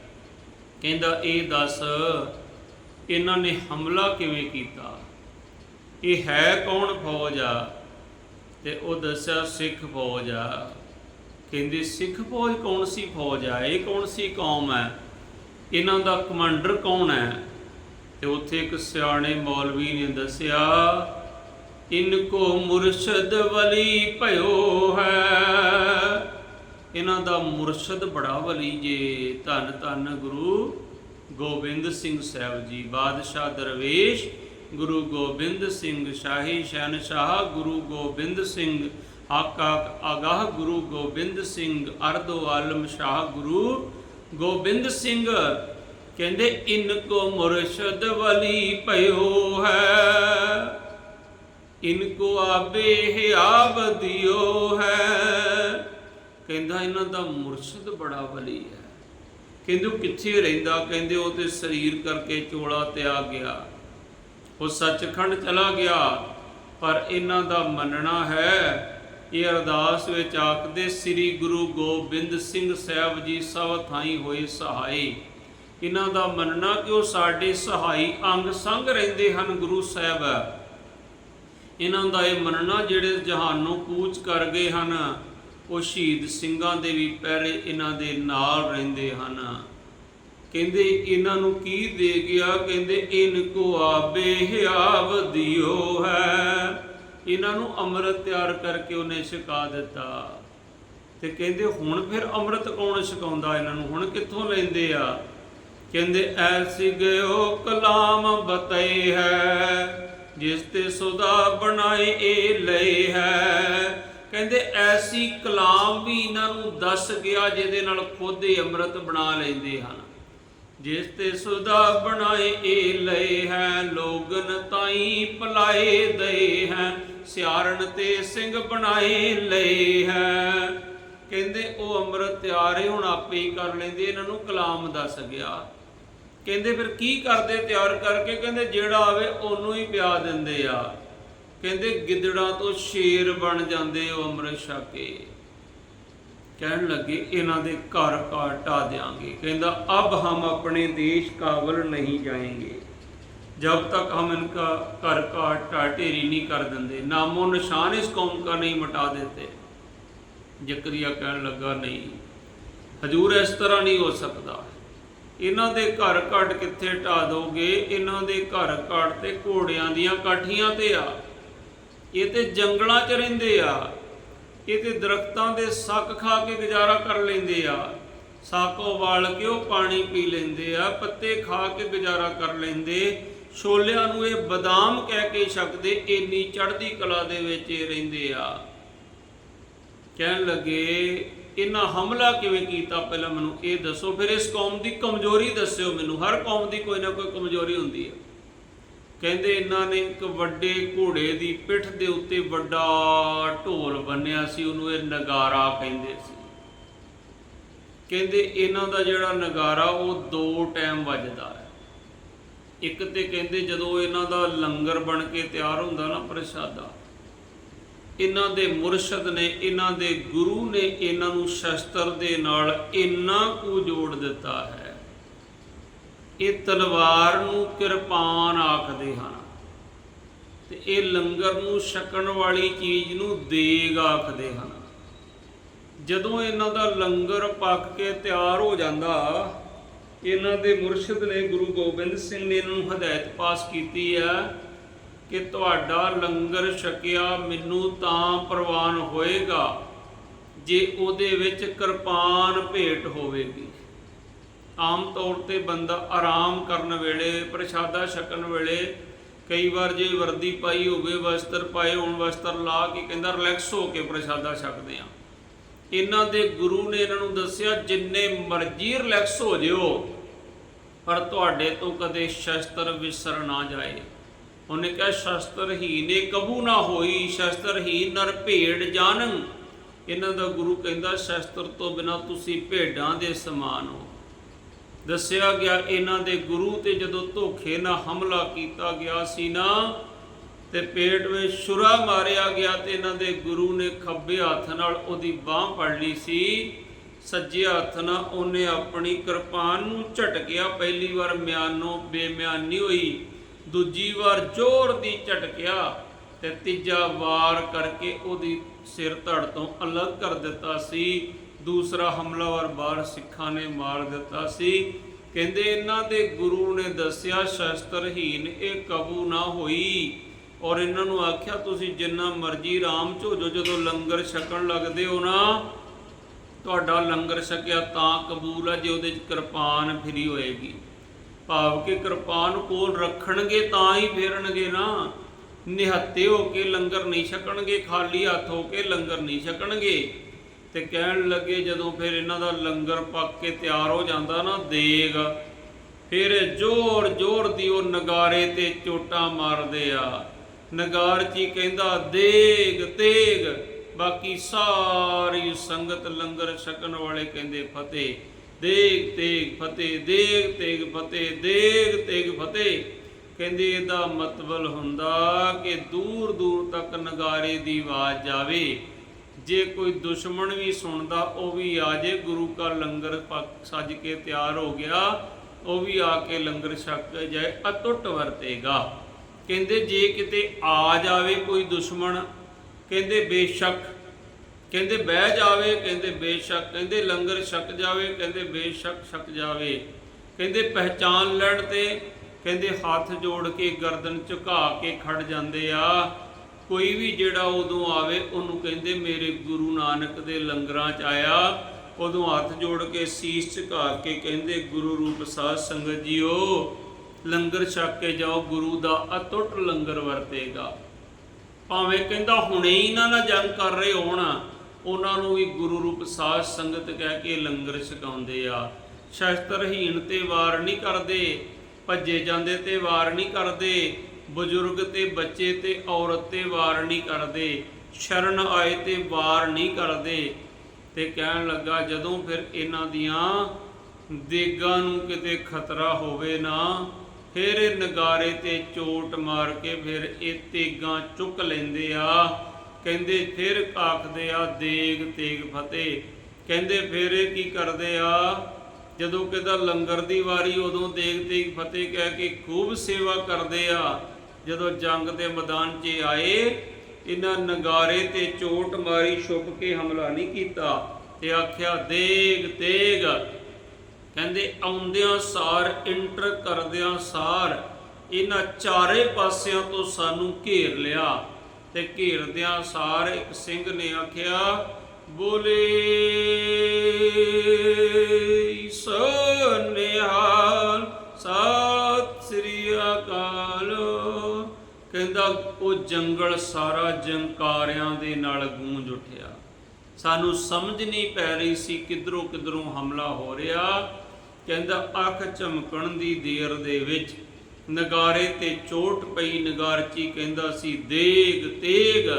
ਕਹਿੰਦਾ, ਇਹ ਦੱਸ, ਇਹਨਾਂ ਨੇ ਹਮਲਾ ਕਿਵੇਂ ਕੀਤਾ? ਇਹ ਹੈ ਕੌਣ ਫੌਜ ਆ? ਤੇ ਉਹ ਦੱਸਿਆ, ਸਿੱਖ ਫੌਜ ਆ। ਕਹਿੰਦੇ, ਸਿੱਖ ਫੌਜ ਕੌਣ ਸੀ? ਫੌਜ ਆ। ਇਹ ਕੌਣ ਸੀ ਕੌਮ ਹੈ? ਇਹਨਾਂ ਦਾ ਕਮਾਂਡਰ ਕੌਣ ਹੈ? ਤੇ ਉੱਥੇ ਇੱਕ ਸਿਆਣੇ ਮੌਲਵੀ ਨੇ ਦੱਸਿਆ ਇਨਕੋ ਮੁਰਸ਼ਦ ਵਲੀ ਭਇਓ ਹੈ। ਇਹਨਾਂ ਦਾ ਮੁਰਸ਼ਦ ਬੜਾ ਵਲੀ ਜੇ। ਧੰਨ ਧੰਨ ਗੁਰੂ ਗੋਬਿੰਦ ਸਿੰਘ ਸਾਹਿਬ ਜੀ। ਬਾਦਸ਼ਾਹ ਦਰਵੇਸ਼, ਗੁਰੂ ਗੋਬਿੰਦ ਸਿੰਘ ਸ਼ਾਹੀ ਸ਼ਹਿਨਸ਼ਾਹ, ਗੁਰੂ ਗੋਬਿੰਦ ਸਿੰਘ ਆਕਾ ਆਗਾਹ, ਗੁਰੂ ਗੋਬਿੰਦ ਸਿੰਘ ਅਰਦੋ ਆਲਮ ਸ਼ਾਹ, ਗੁਰੂ ਗੋਬਿੰਦ ਸਿੰਘ ਕਹਿੰਦੇ, ਇਨਕੋ ਮੁਰਸ਼ਦ ਵਲੀ ਭਇਓ ਹੈ। ਇਨਕੋ ਆਬੇ ਹਿਆਬ ਦਿਓ ਹੈ। ਕਹਿੰਦਾ, ਇਹਨਾਂ ਦਾ ਮੁਰਸ਼ਦ ਬੜਾ ਵਲੀ ਹੈ। ਕਹਿੰਦੇ, ਉਹ ਕਿੱਥੇ ਰਹਿੰਦਾ? ਕਹਿੰਦੇ, ਉਹ ਤੇ ਸਰੀਰ ਕਰਕੇ ਚੋਲਾ ਤੇ ਆ ਗਿਆ। ਉਹ ਸੱਚਖੰਡ ਚਲਾ ਗਿਆ, ਪਰ ਇਹਨਾਂ ਦਾ ਮੰਨਣਾ ਹੈ। ਇਹ ਅਰਦਾਸ ਵਿੱਚ ਆਖਦੇ, ਸ੍ਰੀ ਗੁਰੂ ਗੋਬਿੰਦ ਸਿੰਘ ਸਾਹਿਬ ਜੀ ਸਭ ਥਾਈ ਹੋਏ ਸਹਾਈ। ਇਹਨਾਂ ਦਾ ਮੰਨਣਾ ਕਿ ਉਹ ਸਾਡੇ ਸਹਾਈ ਅੰਗ ਸੰਗ ਰਹਿੰਦੇ ਹਨ ਗੁਰੂ ਸਾਹਿਬ। ਇਹਨਾਂ ਦਾ ਇਹ ਮੰਨਣਾ ਜਿਹੜੇ ਜਹਾਨੋਂ ਕੂਚ ਕਰ ਗਏ ਹਨ, ਉਹ ਸ਼ਹੀਦ ਸਿੰਘਾਂ ਦੇ ਵੀ ਪਹਿਰੇ ਇਹਨਾਂ ਦੇ ਨਾਲ ਰਹਿੰਦੇ ਹਨ। ਕਹਿੰਦੇ ਇਹਨਾਂ ਨੂੰ ਕੀ ਦੇ ਗਿਆ? ਕਹਿੰਦੇ ਇਨ ਕੋ ਆਬੇ ਹਿਆਵ ਦਿਓ ਹੈ। ਇਹਨਾਂ ਨੂੰ ਅੰਮ੍ਰਿਤ ਤਿਆਰ ਕਰਕੇ ਉਹਨੇ ਛਕਾ ਦਿੱਤਾ। ਤੇ ਕਹਿੰਦੇ, ਹੁਣ ਫਿਰ ਅੰਮ੍ਰਿਤ ਕੌਣ ਛਕਾਉਂਦਾ? ਇਹਨਾਂ ਨੂੰ ਹੁਣ ਕਿੱਥੋਂ ਲੈਂਦੇ ਆ? ਕਹਿੰਦੇ ਐਸੀ ਗਇਓ ਕਲਾਮ ਬਤਈ ਹੈ, ਜਿਸ ਤੇ ਸੁਦਾ ਬਣਾਏ ਇਹ ਲਈ ਹੈ। ਕਹਿੰਦੇ, ਐਸੀ ਕਲਾਮ ਵੀ ਇਹਨਾਂ ਨੂੰ ਦੱਸ ਗਿਆ, ਜਿਹਦੇ ਨਾਲ ਖੁਦ ਹੀ ਅੰਮ੍ਰਿਤ ਬਣਾ ਲੈਂਦੇ ਹਨ। ਜਿਸ ਤੇ ਸੁਦਾ ਬਣਾਏ ਇਹ ਲਏ ਹੈ, ਲੋਗਨ ਤਾਈ ਭਲਾਏ ਦਏ ਹੈ ਸਿਆਰਨ ਤੇ ਸਿੰਘ ਬਣਾਏ ਲਏ ਹੈ। ਕਹਿੰਦੇ, ਉਹ ਅੰਮ੍ਰਿਤ ਤਿਆਰੇ ਹੁਣ ਆਪੇ ਹੀ ਕਰ ਲੈਂਦੇ, ਇਹਨਾਂ ਨੂੰ ਕਲਾਮ ਦੱਸ ਗਿਆ। ਕਹਿੰਦੇ ਫਿਰ ਕੀ ਕਰਦੇ ਤਿਆਰ ਕਰਕੇ? ਕਹਿੰਦੇ ਜਿਹੜਾ ਆਵੇ ਉਹਨੂੰ ਹੀ ਪਿਆ ਦਿੰਦੇ ਆ। ਕਹਿੰਦੇ ਗਿੱਦੜਾਂ ਤੋਂ ਸ਼ੇਰ ਬਣ ਜਾਂਦੇ ਉਹ ਅੰਮ੍ਰਿਤ ਛਕੇ ਕਹਿਣ ਲੱਗੇ, ਇਹਨਾਂ ਦੇ ਘਰ ਘਰ ਦਿਆਂਗੇ। ਕਹਿੰਦਾ, ਅਬ ਹਮ ਆਪਣੇ ਦੇਸ਼ ਕਾਬਲ ਨਹੀਂ ਜਾਏਗੇ। ਜਦ ਤੱਕ ਹਮ ਇਨਕਾ ਘਰ का ਢੇਰੀ ਨਹੀਂ ਕਰ ਦਿੰਦੇ, ਨਾਮੋ ਨਿਸ਼ਾਨ ਇਸ ਕੌਮ ਕਾ ਨਹੀਂ ਮਟਾ देते जकरिया ਕਹਿਣ ਲੱਗਾ, ਨਹੀਂ, ਹਜ਼ੂਰ ਇਸ ਤਰ੍ਹਾਂ ਨਹੀਂ ਹੋ ਸਕਦਾ। ਇਹਨਾਂ ਦੇ ਘਰ ਘੜ ਕਿੱਥੇ ਢਾ ਦੋਗੇ? ਇਹਨਾਂ ਦੇ ਘਰ ਘਾਟ ਤੇ ਘੋੜਿਆਂ ਦੀਆਂ ਕਾਠੀਆਂ ਤੇ ਆ। ਇਹ ਤੇ ਜੰਗਲਾਂ 'ਚ ਰਹਿੰਦੇ ਆ। ਇਹ ਤੇ ਦਰਖਤਾਂ ਦੇ ਸੱਕ ਖਾ ਕੇ ਗੁਜ਼ਾਰਾ ਕਰ ਲੈਂਦੇ ਆ। ਸਾਕ ਉਬਾਲ ਕੇ ਉਹ ਪਾਣੀ ਪੀ ਲੈਂਦੇ ਆ? ਪੱਤੇ ਖਾ ਕੇ ਗੁਜ਼ਾਰਾ ਕਰ ਲੈਂਦੇ। ਛੋਲਿਆਂ ਨੂੰ ਇਹ ਬਦਾਮ ਕਹਿ ਕੇ ਛਕਦੇ। ਇੰਨੀ ਚੜ੍ਹਦੀ ਕਲਾ ਦੇ ਵਿੱਚ ਇਹ ਰਹਿੰਦੇ ਆ। ਕਹਿਣ ਲੱਗੇ ਇਹਨਾਂ ਹਮਲਾ ਕਿਵੇਂ ਕੀਤਾ ਪਹਿਲਾਂ ਮੈਨੂੰ ਇਹ ਦੱਸੋ। ਫਿਰ ਇਸ ਕੌਮ ਦੀ ਕਮਜ਼ੋਰੀ ਦੱਸਿਓ ਮੈਨੂੰ। ਹਰ ਕੌਮ ਦੀ ਕੋਈ ਨਾ ਕੋਈ ਕਮਜ਼ੋਰੀ ਹੁੰਦੀ ਹੈ। ਕਹਿੰਦੇ ਇਹਨਾਂ ਨੇ ਇੱਕ ਵੱਡੇ ਘੋੜੇ ਦੀ ਪਿੱਠ ਦੇ ਉੱਤੇ ਵੱਡਾ ਢੋਲ ਬੰਨਿਆ ਸੀ, ਉਹਨੂੰ ਇਹ ਨਗਾਰਾ ਕਹਿੰਦੇ ਸੀ। ਕਹਿੰਦੇ ਇਹਨਾਂ ਦਾ ਜਿਹੜਾ ਨਗਾਰਾ, ਉਹ ਦੋ ਟਾਈਮ ਵੱਜਦਾ ਹੈ। ਇੱਕ ਤੇ ਕਹਿੰਦੇ ਜਦੋਂ ਇਹਨਾਂ ਦਾ ਲੰਗਰ ਬਣ ਕੇ ਤਿਆਰ ਹੁੰਦਾ ਨਾ ਪ੍ਰਸ਼ਾਦਾ ਇਹਨਾਂ ਦੇ ਮੁਰਸ਼ਦ ਨੇ, ਇਹਨਾਂ ਦੇ ਗੁਰੂ ਨੇ ਇਹਨਾਂ ਨੂੰ ਸ਼ਸਤਰ ਦੇ ਨਾਲ ਇੰਨਾ ਕੁ ਜੋੜ ਦਿੱਤਾ ਹੈ। ਇਹ ਤਲਵਾਰ ਨੂੰ ਕਿਰਪਾਨ ਆਖਦੇ ਹਨ ਤੇ ਇਹ ਲੰਗਰ ਨੂੰ ਛਕਣ ਵਾਲੀ ਚੀਜ਼ ਨੂੰ ਦੇਗ ਆਖਦੇ ਹਨ। ਜਦੋਂ ਇਹਨਾਂ ਦਾ ਲੰਗਰ ਪੱਕ ਕੇ ਤਿਆਰ ਹੋ ਜਾਂਦਾ, ਇਹਨਾਂ ਦੇ ਮੁਰਸ਼ਿਦ ਨੇ ਗੁਰੂ ਗੋਬਿੰਦ ਸਿੰਘ ਨੇ ਇਹਨਾਂ ਨੂੰ ਹਦਾਇਤ ਪਾਸ ਕੀਤੀ ਹੈ ਕਿ ਤੁਹਾਡਾ ਲੰਗਰ ਛਕਿਆ ਮੈਨੂੰ ਤਾਂ ਪ੍ਰਵਾਨ ਹੋਏਗਾ ਜੇ ਉਹਦੇ ਵਿੱਚ ਕਿਰਪਾਨ ਭੇਟ ਹੋਵੇਗੀ। ਆਮ ਤੌਰ ਤੇ ਬੰਦਾ ਆਰਾਮ ਕਰਨ ਵੇਲੇ, ਪ੍ਰਸ਼ਾਦਾ ਛਕਣ ਵੇਲੇ ਕਈ ਵਾਰ ਜੇ ਵਰਦੀ ਪਾਈ ਹੋਵੇ, ਵਸਤਰ ਪਾਏ ਹੋਣ, ਵਸਤਰ ਲਾ ਕੇ ਕਹਿੰਦਾ ਰਿਲੈਕਸ ਹੋ ਕੇ ਪ੍ਰਸ਼ਾਦਾ ਛਕਦੇ ਆ ਇਹਨਾਂ ਦੇ ਗੁਰੂ ਨੇ ਇਹਨਾਂ ਨੂੰ ਦੱਸਿਆ, ਜਿੰਨੇ ਮਰਜ਼ੀ ਰਿਲੈਕਸ ਹੋ ਜਿਓ, ਪਰ ਤੁਹਾਡੇ ਤੋਂ ਕਦੇ ਸ਼ਸਤਰ ਵਿਸਰ ਨਾ ਜਾਏ। ਉਹਨੇ ਕਿਹਾ ਸ਼ਸਤਰ ਹੀ ਨੇ ਕਬੂ ਨਾ ਹੋਈ ਸ਼ਸਤਰ ਹੀ ਨਰ ਭੇਡ ਜਾਣਨ ਇਹਨਾਂ ਦਾ ਗੁਰੂ ਕਹਿੰਦਾ, ਸ਼ਸਤਰ ਤੋਂ ਬਿਨਾ ਤੁਸੀਂ ਭੇਡਾਂ ਦੇ ਸਮਾਨ ਹੋ। ਦੱਸਿਆ ਗਿਆ, ਇਹਨਾਂ ਦੇ ਗੁਰੂ ਤੇ ਜਦੋਂ ਧੋਖੇ ਨਾਲ ਹਮਲਾ ਕੀਤਾ ਗਿਆ ਸੀ ਨਾ, ਤੇ ਪੇਟ ਵਿੱਚ ਸ਼ੁਰਾ ਮਾਰਿਆ ਗਿਆ ਤੇ ਇਹਨਾਂ ਦੇ ਗੁਰੂ ਨੇ ਖੱਬੇ ਹੱਥ ਨਾਲ ਉਹਦੀ ਬਾਹ ਫੜ ਲਈ ਸੀ। ਸੱਜੇ ਹੱਥ ਨਾਲ ਉਹਨੇ ਆਪਣੀ ਕਿਰਪਾਨ ਨੂੰ ਝਟਕਿਆ। ਪਹਿਲੀ ਵਾਰ ਮਿਆਨੋਂ ਬੇਮਿਆਨੀ ਹੋਈ। ਦੂਜੀ ਵਾਰ ਜ਼ੋਰ ਦੀ ਝਟਕਿਆ ਤੇ ਤੀਜਾ ਵਾਰ ਕਰਕੇ ਉਹਦੀ ਸਿਰ ਧੜ ਤੋਂ ਅਲੱਗ ਕਰ ਦਿੱਤਾ ਸੀ। ਦੂਸਰਾ ਹਮਲਾਵਰ ਬਾਹਰ ਸਿੱਖਾਂ ਨੇ ਮਾਰ ਦਿੱਤਾ ਸੀ। ਕਹਿੰਦੇ ਇਹਨਾਂ ਦੇ ਗੁਰੂ ਨੇ ਦੱਸਿਆ ਸ਼ਸਤਰਹੀਨ ਇਹ ਕਬੂ ਨਾ ਹੋਈ। ਔਰ ਇਹਨਾਂ ਨੂੰ ਆਖਿਆ, ਤੁਸੀਂ ਜਿੰਨਾ ਮਰਜ਼ੀ ਆਰਾਮ ਝੋਜੋ, ਜਦੋਂ ਲੰਗਰ ਛਕਣ ਲੱਗਦੇ ਹੋ ਨਾ, ਤੁਹਾਡਾ ਲੰਗਰ ਛਕਿਆ ਤਾਂ ਕਬੂਲ ਹੈ ਜੇ ਉਹਦੇ ਚ ਕਿਰਪਾਨ ਫਿਰੀ ਹੋਏਗੀ। ਭਾਵ ਕਿ ਕਿਰਪਾਨ ਕੋਲ ਰੱਖਣਗੇ ਤਾਂ ਹੀ ਫੇਰਨਗੇ ਨਾ। ਨਿਹੱਤੇ ਹੋ ਕੇ ਲੰਗਰ ਨਹੀਂ ਛਕਣਗੇ, ਖਾਲੀ ਹੱਥ ਹੋ ਕੇ ਲੰਗਰ ਨਹੀਂ ਛਕਣਗੇ। ਤੇ ਕਹਿਣ ਲੱਗੇ ਜਦੋਂ ਫਿਰ ਇਹਨਾਂ ਦਾ ਲੰਗਰ ਪੱਕ ਕੇ ਤਿਆਰ ਹੋ ਜਾਂਦਾ ਨਾ, ਦੇਗ ਫਿਰ ਜ਼ੋਰ ਜ਼ੋਰ ਦੀ ਉਹ ਨਗਾਰੇ ਤੇ ਚੋਟਾਂ ਮਾਰਦੇ ਆ। ਨਗਾਰ ਜੀ ਕਹਿੰਦਾ, ਦੇਗ, ਤੇਗ, ਬਾਕੀ ਸਾਰੀ ਸੰਗਤ ਲੰਗਰ ਛਕਣ ਵਾਲੇ ਕਹਿੰਦੇ, ਫਤਿਹ। ਦੇਗ ਤੇਗ ਫਤਿਹ, ਦੇਗ ਤੇਗ ਫਤਿਹ, ਦੇਗ ਤੇਗ ਫਤਿਹ। ਕਹਿੰਦੇ ਇਹਦਾ ਮਤਲਬ ਹੁੰਦਾ ਕਿ ਦੂਰ ਦੂਰ ਤੱਕ ਨਗਾਰੇ ਦੀ ਆਵਾਜ਼ ਜਾਵੇ। ਜੇ ਕੋਈ ਦੁਸ਼ਮਣ ਵੀ ਸੁਣਦਾ, ਉਹ ਵੀ ਆ ਜੇ। ਗੁਰੂ ਕਾ ਲੰਗਰ ਪੱਕ ਸੱਜ ਕੇ ਤਿਆਰ ਹੋ ਗਿਆ, ਉਹ ਵੀ ਆ ਕੇ ਲੰਗਰ ਛਕ ਜਾਏ, ਅਟੁੱਟ ਵਰਤੇਗਾ। ਕਹਿੰਦੇ ਜੇ ਕਿਤੇ ਆ ਜਾਵੇ ਕੋਈ ਦੁਸ਼ਮਣ, ਕਹਿੰਦੇ ਬੇਸ਼ੱਕ ਕਹਿੰਦੇ ਬਹਿ ਜਾਵੇ, ਕਹਿੰਦੇ ਬੇਸ਼ੱਕ, ਕਹਿੰਦੇ ਲੰਗਰ ਛਕ ਜਾਵੇ, ਕਹਿੰਦੇ ਬੇਸ਼ੱਕ ਛਕ ਜਾਵੇ। ਕਹਿੰਦੇ ਪਹਿਚਾਨ ਲੈਣ ਤੇ, ਕਹਿੰਦੇ ਹੱਥ ਜੋੜ ਕੇ ਗਰਦਨ ਝੁਕਾ ਕੇ ਖੜ ਜਾਂਦੇ ਆ। ਕੋਈ ਵੀ ਜਿਹੜਾ ਉਦੋਂ ਆਵੇ, ਉਹਨੂੰ ਕਹਿੰਦੇ ਮੇਰੇ ਗੁਰੂ ਨਾਨਕ ਦੇ ਲੰਗਰਾਂ 'ਚ ਆਇਆ। ਉਦੋਂ ਹੱਥ ਜੋੜ ਕੇ ਸੀਸ ਝੁਕਾ ਕੇ ਕਹਿੰਦੇ, ਗੁਰੂ ਰੂਪ ਸਾਧ ਸੰਗਤ ਜੀਓ, ਲੰਗਰ ਛਕ ਕੇ ਜਾਓ, ਗੁਰੂ ਦਾ ਅਟੁੱਟ ਲੰਗਰ ਵਰਤੇਗਾ। ਭਾਵੇਂ ਕਹਿੰਦਾ ਹੁਣੇ ਹੀ ਇਹਨਾਂ ਨਾਲ ਜੰਗ ਕਰ ਰਹੇ ਹੋਣ ਉਹਨਾਂ ਨੂੰ ਵੀ ਗੁਰੂ ਰੂਪ ਸਾਧ ਸੰਗਤ ਕਹਿ ਕੇ ਲੰਗਰ ਛਕਾਉਂਦੇ ਆ। ਸ਼ਸਤਰਹੀਣ ਤੇ ਵਾਰ ਨਹੀਂ ਕਰਦੇ, ਭੱਜੇ ਜਾਂਦੇ ਤੇ ਵਾਰ ਨਹੀਂ ਕਰਦੇ, ਬਜ਼ੁਰਗ ਤੇ ਬੱਚੇ ਤੇ ਔਰਤ ਤੇ ਵਾਰ ਨਹੀਂ ਕਰਦੇ, ਸ਼ਰਨ ਆਏ ਤੇ ਵਾਰ ਨਹੀਂ ਕਰਦੇ। ਤੇ ਕਹਿਣ ਲੱਗਾ, ਜਦੋਂ ਫਿਰ ਇਹਨਾਂ ਦੀਆਂ ਦੇਗਾਂ ਨੂੰ ਕਿਤੇ ਖਤਰਾ ਹੋਵੇ ਨਾ, ਫਿਰ ਇਹ ਨਗਾਰੇ ਤੇ ਚੋਟ ਮਾਰ ਕੇ ਫਿਰ ਇਹ ਤੇਗਾਂ ਚੁੱਕ ਲੈਂਦੇ ਆ। ਕਹਿੰਦੇ, ਫਿਰ ਆਖਦੇ ਆ, ਦੇਗ ਤੇਗ ਫਤਿਹ। ਕਹਿੰਦੇ, ਫਿਰ ਇਹ ਕੀ ਕਰਦੇ ਆ? ਜਦੋਂ ਕਿਦਾ ਲੰਗਰ ਦੀ ਵਾਰੀ, ਉਦੋਂ ਦੇਗ ਤੇਗ ਫਤਿਹ ਕਹਿ ਕੇ ਖੂਬ ਸੇਵਾ ਕਰਦੇ ਆ। ਜਦੋਂ ਜੰਗ ਦੇ ਮੈਦਾਨ 'ਚ ਆਏ, ਇਹਨਾਂ ਨਗਾਰੇ ਤੇ ਚੋਟ ਮਾਰੀ, ਛੁਪ ਕੇ ਹਮਲਾ ਨਹੀਂ ਕੀਤਾ ਤੇ ਆਖਿਆ, ਦੇਗ ਤੇਗ। ਕਹਿੰਦੇ, ਆਉਂਦਿਆਂ ਸਾਰ, ਇੰਟਰ ਕਰਦਿਆਂ ਸਾਰ, ਇਹਨਾਂ ਚਾਰੇ ਪਾਸਿਆਂ ਤੋਂ ਸਾਨੂੰ ਘੇਰ ਲਿਆ। ਤੇ ਘੇਰਦਿਆਂ ਸਾਰ ਇੱਕ ਸਿੰਘ ਨੇ ਆਖਿਆ, ਬੋਲੇ ਸੋਨਿਹਾਲ, ਸਤਿ ਸ੍ਰੀ ਅਕਾਲ। ਕਹਿੰਦਾ ਉਹ ਜੰਗਲ ਸਾਰਾ ਜੰਕਾਰਿਆਂ ਦੇ ਨਾਲ ਗੂੰਜ ਉੱਠਿਆ। ਸਾਨੂੰ ਸਮਝ ਨਹੀਂ ਪੈ ਰਹੀ ਸੀ ਕਿਧਰੋਂ ਕਿਧਰੋਂ ਹਮਲਾ ਹੋ ਰਿਹਾ। ਕਹਿੰਦਾ ਅੱਖ ਚਮਕਣ ਦੀ ਦੇਰ ਦੇ ਵਿੱਚ ਨਗਾਰੇ ਤੇ ਚੋਟ ਪਈ, ਨਗਾਰਚੀ ਕਹਿੰਦਾ ਸੀ, ਦੇਗ, ਤੇਗ।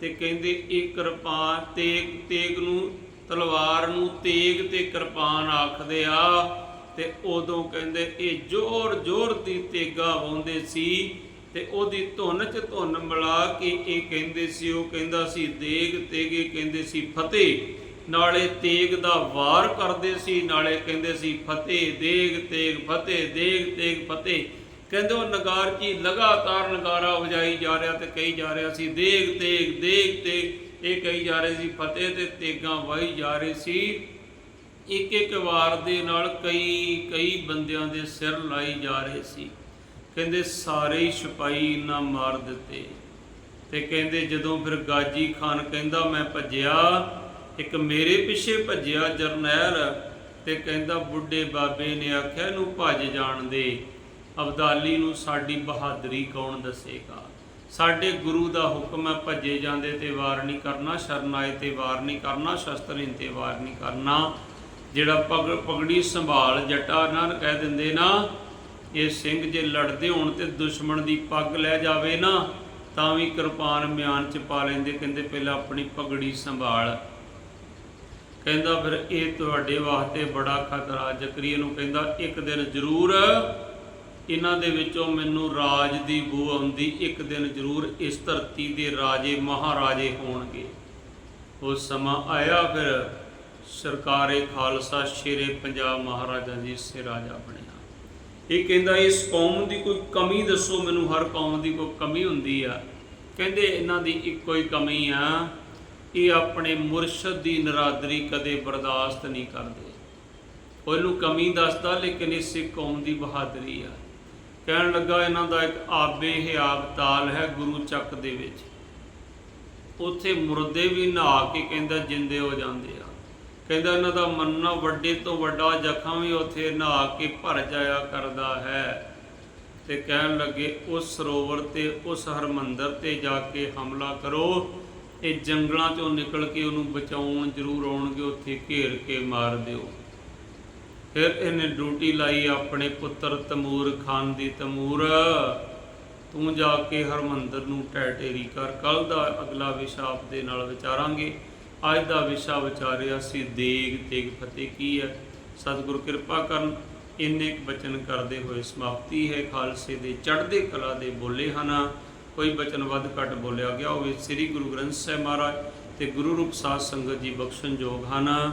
ਤੇ ਕਹਿੰਦੇ, ਇਹ ਕਿਰਪਾਨ, ਤੇਗ ਤੇਗ ਨੂੰ, ਤਲਵਾਰ ਨੂੰ ਤੇਗ ਤੇ ਕਿਰਪਾਨ ਆਖਦੇ ਆ। ਤੇ ਉਦੋਂ ਕਹਿੰਦੇ, ਇਹ ਜ਼ੋਰ ਜ਼ੋਰ ਦੀ ਤੇਗਾ ਵਾਉਂਦੇ ਸੀ। ਤੇ ਉਹਦੀ ਧੁਨ ਚ ਧੁਨ ਮਿਲਾ ਕੇ ਇਹ ਕਹਿੰਦੇ ਸੀ, ਉਹ ਕਹਿੰਦਾ ਸੀ, ਦੇਗ, ਤੇਗੇ। ਕਹਿੰਦੇ ਸੀ, ਫਤਿਹ। ਨਾਲੇ ਤੇਗ ਦਾ ਵਾਰ ਕਰਦੇ ਸੀ, ਨਾਲੇ ਕਹਿੰਦੇ ਸੀ, ਫਤਿਹ, ਦੇਗ, ਤੇਗ, ਫਤਿਹ, ਦੇਗ, ਤੇਗ, ਫਤਿਹ। ਕਹਿੰਦੇ ਉਹ ਨਗਾਰ ਜੀ ਲਗਾਤਾਰ ਨਗਾਰਾ ਵਜਾਈ ਜਾ ਰਿਹਾ ਤੇ ਕਹੀ ਜਾ ਰਿਹਾ ਸੀ, ਦੇਖ ਤੇਗ ਦੇਖ ਤੇਗ ਇਹ ਕਹੀ ਜਾ ਰਹੀ ਸੀ, ਫਤਿਹ ਤੇ ਤੇਗਾਂ ਵਾਈ ਜਾ ਰਹੀ ਸੀ। ਇੱਕ ਇੱਕ ਵਾਰ ਦੇ ਨਾਲ ਕਈ ਕਈ ਬੰਦਿਆਂ ਦੇ ਸਿਰ ਲਾਈ ਜਾ ਰਹੇ ਸੀ। ਕਹਿੰਦੇ ਸਾਰੇ ਹੀ ਸਿਪਾਹੀ ਨਾ ਮਾਰ ਦਿੱਤੇ। ਤੇ ਕਹਿੰਦੇ ਜਦੋਂ ਫਿਰ ਗਾਜੀ ਖਾਨ ਕਹਿੰਦਾ, ਮੈਂ ਭੱਜਿਆ। ਇੱਕ ਮੇਰੇ ਪਿੱਛੇ ਭੱਜਿਆ ਜਰਨੈਲ ਤੇ ਕਹਿੰਦਾ, ਬੁੱਢੇ ਬਾਬੇ ਨੇ ਆਖਿਆ, ਇਹਨੂੰ ਭੱਜ ਜਾਣ ਦੇ। ਅਬਦਾਲੀ ਨੂੰ ਸਾਡੀ ਬਹਾਦਰੀ ਕੌਣ ਦੱਸੇਗਾ? ਸਾਡੇ ਗੁਰੂ ਦਾ ਹੁਕਮ ਹੈ ਭੱਜੇ ਜਾਂਦੇ ਤੇ ਵਾਰ ਨਹੀਂ ਕਰਨਾ, ਸ਼ਰਨ ਆਏ ਤੇ ਵਾਰ ਨਹੀਂ ਕਰਨਾ ਸ਼ਸਤਰੀਨ ਤੇ ਵਾਰ ਨਹੀਂ ਕਰਨਾ। ਜਿਹੜਾ ਪਗ, ਪਗੜੀ ਸੰਭਾਲ ਜੱਟਾ ਨਾਲ ਕਹਿ ਦਿੰਦੇ ਨਾ, ਇਹ ਸਿੰਘ ਜੇ ਲੜਦੇ ਹੋਣ ਤੇ ਦੁਸ਼ਮਣ ਦੀ ਪੱਗ ਲੈ ਜਾਵੇ ਨਾ, ਤਾਂ ਵੀ ਕਿਰਪਾਨ ਮਿਆਨ ਚ ਪਾ ਲੈਂਦੇ, ਕਹਿੰਦੇ ਪਹਿਲਾਂ ਆਪਣੀ ਪਗੜੀ ਸੰਭਾਲ। ਕਹਿੰਦਾ ਫਿਰ ਇਹ ਤੁਹਾਡੇ ਵਾਸਤੇ ਬੜਾ ਖਤਰਾ ਜ਼ਕਰੀਆ ਨੂੰ ਕਹਿੰਦਾ ਇੱਕ ਦਿਨ ਜ਼ਰੂਰ ਇਹਨਾਂ ਦੇ ਵਿੱਚੋਂ ਮੈਨੂੰ ਰਾਜ ਦੀ ਬੂ ਆਉਂਦੀ, ਇੱਕ ਦਿਨ ਜ਼ਰੂਰ ਇਸ ਧਰਤੀ ਦੇ ਰਾਜੇ ਮਹਾਰਾਜੇ ਹੋਣਗੇ। ਉਹ ਸਮਾਂ ਆਇਆ, ਫਿਰ ਸਰਕਾਰੇ ਖਾਲਸਾ, ਸ਼ੇਰੇ ਪੰਜਾਬ ਮਹਾਰਾਜਾ ਜੀ ਸੇ ਰਾਜਾ ਬਣਿਆ। ਇਹ ਕਹਿੰਦਾ, ਇਸ ਕੌਮ ਦੀ ਕੋਈ ਕਮੀ ਦੱਸੋ, ਮੈਨੂੰ ਹਰ ਕੌਮ ਦੀ ਕੋਈ ਕਮੀ ਹੁੰਦੀ ਆ। ਕਹਿੰਦੇ, ਇਹਨਾਂ ਦੀ ਇੱਕੋ ਹੀ ਕਮੀ ਆ, ਇਹ ਆਪਣੇ ਮੁਰਸ਼ਦ ਦੀ ਨਰਾਦਰੀ ਕਦੇ ਬਰਦਾਸ਼ਤ ਨਹੀਂ ਕਰਦੇ। ਉਹਨੂੰ ਕਮੀ ਦੱਸਦਾ, ਲੇਕਿਨ ਇਸੇ ਕੌਮ ਦੀ ਬਹਾਦਰੀ ਆ। ਕਹਿਣ ਲੱਗਾ ਇਹਨਾਂ ਦਾ ਇੱਕ ਆਬੇ ਹਿਆਬ ਤਾਲ ਹੈ ਗੁਰੂ ਚੱਕ ਦੇ ਵਿੱਚ। ਉੱਥੇ ਮੁਰਦੇ ਵੀ ਨਹਾ ਕੇ ਕਹਿੰਦਾ ਜਿੰਦੇ ਹੋ ਜਾਂਦੇ ਆ। ਕਹਿੰਦਾ ਇਹਨਾਂ ਦਾ ਮੰਨਣਾ ਵੱਡੇ ਤੋਂ ਵੱਡਾ ਜ਼ਖਮ ਵੀ ਉੱਥੇ ਨਹਾ ਕੇ ਭਰ ਜਾਇਆ ਕਰਦਾ ਹੈ। ਤੇ ਕਹਿਣ ਲੱਗੇ, ਉਸ ਸਰੋਵਰ ਤੇ, ਉਸ ਹਰਮੰਦਰ ਤੇ ਜਾ ਕੇ ਹਮਲਾ ਕਰੋ। ਇਹ ਜੰਗਲਾਂ ਚੋਂ ਨਿਕਲ ਕੇ ਉਹਨੂੰ ਬਚਾਉਣ ਜ਼ਰੂਰ ਆਉਣਗੇ, ਉੱਥੇ ਘੇਰ ਕੇ ਮਾਰ ਦਿਓ। ਫਿਰ ਇਹਨੇ ਡਿਊਟੀ ਲਾਈ ਆਪਣੇ ਪੁੱਤਰ ਤਮੂਰ, ਖਾਨ ਦੀ ਤਮੂਰ। ਤੂੰ ਜਾ ਕੇ ਹਰਮੰਦਰ ਨੂੰ ਟੈਟੇਰੀ ਕਰ। ਕੱਲ ਦਾ ਅਗਲਾ ਵਿਸ਼ਾ ਆਪ ਦੇ ਨਾਲ ਵਿਚਾਰਾਂਗੇ। ਅੱਜ ਦਾ ਵਿਸ਼ਾ ਵਿਚਾਰਿਆ ਸੀ, ਦੇਗ ਤੇਗ ਫਤਿਹ ਕੀ ਹੈ? ਸਤਿਗੁਰ ਕਿਰਪਾ ਕਰਨ, ਇੰਨੇ ਕੁ ਬਚਨ ਕਰਦੇ ਹੋਏ ਸਮਾਪਤੀ ਹੈ। ਖਾਲਸੇ ਦੇ ਚੜ੍ਹਦੇ ਕਲਾ ਦੇ ਬੋਲੇ ਹਨ। ਕੋਈ ਬਚਨ ਵੱਧ ਘੱਟ ਬੋਲਿਆ ਗਿਆ ਹੋਵੇ, ਸ੍ਰੀ ਗੁਰੂ ਗ੍ਰੰਥ ਸਾਹਿਬ ਮਹਾਰਾਜ ਤੇ ਗੁਰੂ ਰੂਪ ਸਾਧ ਸੰਗਤ ਜੀ ਬਖਸ਼ਣ ਯੋਗ ਹਨ।